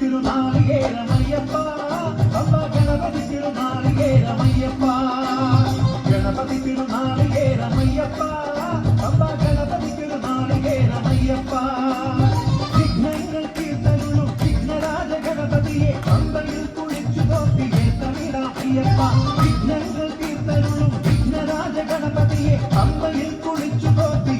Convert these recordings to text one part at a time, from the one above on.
திருநாளிகேரமையப்பா கணபதி திருநாளிகேரமையப்பா கணபதி திருநாளிகேரமையப்பா ഗണപതിയെ അമ്പലിൽ കുളിച്ചു തോപ്പി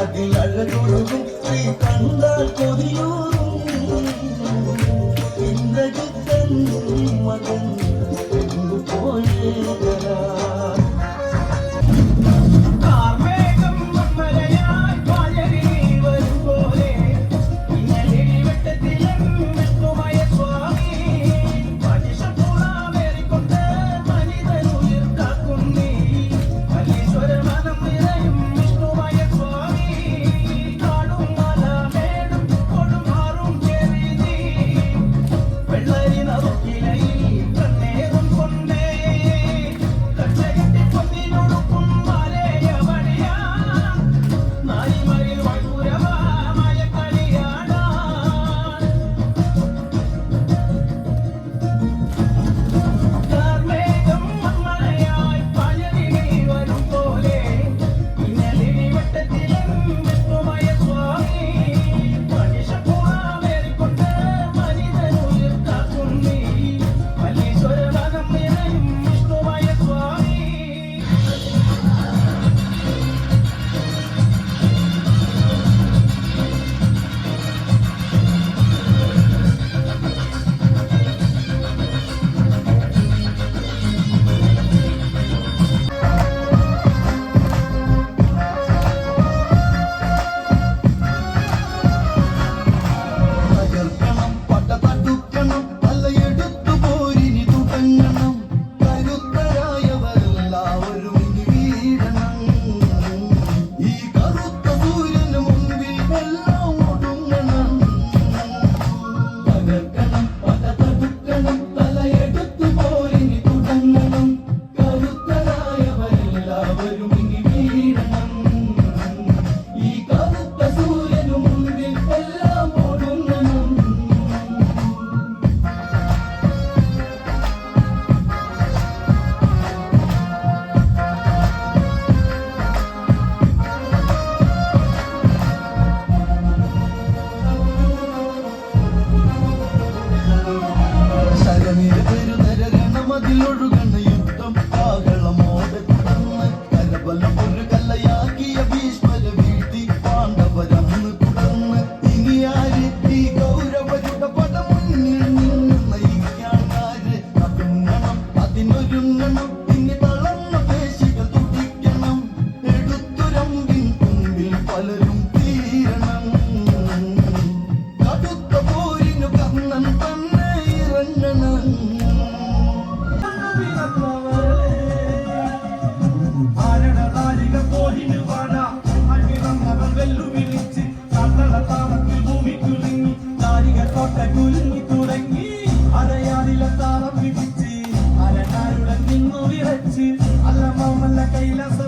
അതിലഴകൊഴുകും ശ്രീ കണ്ടാൽ കൊതിയൂർ Kailasa